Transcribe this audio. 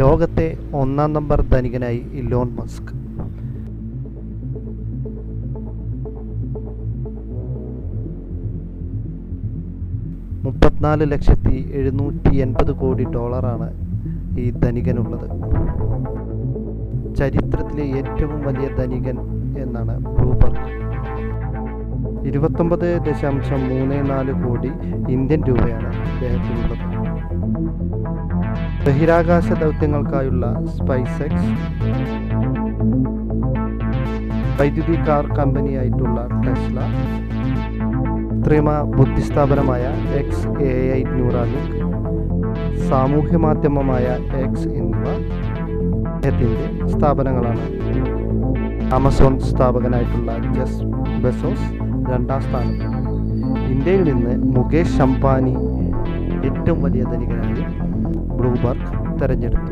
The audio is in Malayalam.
ലോകത്തെ ഒന്നാം നമ്പർ ധനികനായി ഇലോൺ മസ്ക്. മുപ്പത്തിനാല് ലക്ഷത്തി എഴുന്നൂറ്റി എൺപത് കോടി ഡോളറാണ് ഈ ധനികനുള്ളത്. ചരിത്രത്തിലെ ഏറ്റവും വലിയ ധനികൻ എന്നാണ് ബ്ലൂബർഗ് ഇരുപത്തൊമ്പത് ദശാംശം മൂന്ന് നാല് കോടി ഇന്ത്യൻ രൂപയാണ് ഇദ്ദേഹത്തിനുള്ളത്. ബഹിരാകാശ ദൗത്യങ്ങൾക്കായുള്ള സ്പൈസ് എക്സ് വൈദ്യുതി കാർ കമ്പനിയായിട്ടുള്ള ടെസ്ല കൃത്രിമ ബുദ്ധിസ്ഥാപനമായ എക്സ് എ ഐ ന്യൂറാലിക് സാമൂഹ്യ മാധ്യമമായ എക്സ് എന്നിവ അദ്ദേഹത്തിന്റെ സ്ഥാപനങ്ങളാണ്. ആമസോൺ സ്ഥാപകനായിട്ടുള്ള ജസ് ബെസോസ് രണ്ടാം സ്ഥാനത്ത് ഇന്ത്യയിൽ നിന്ന് മുകേഷ് അംബാനി ഏറ്റവും വലിയ ധനികനായി ബ്ലൂബർഗ് തെരഞ്ഞെടുത്തു.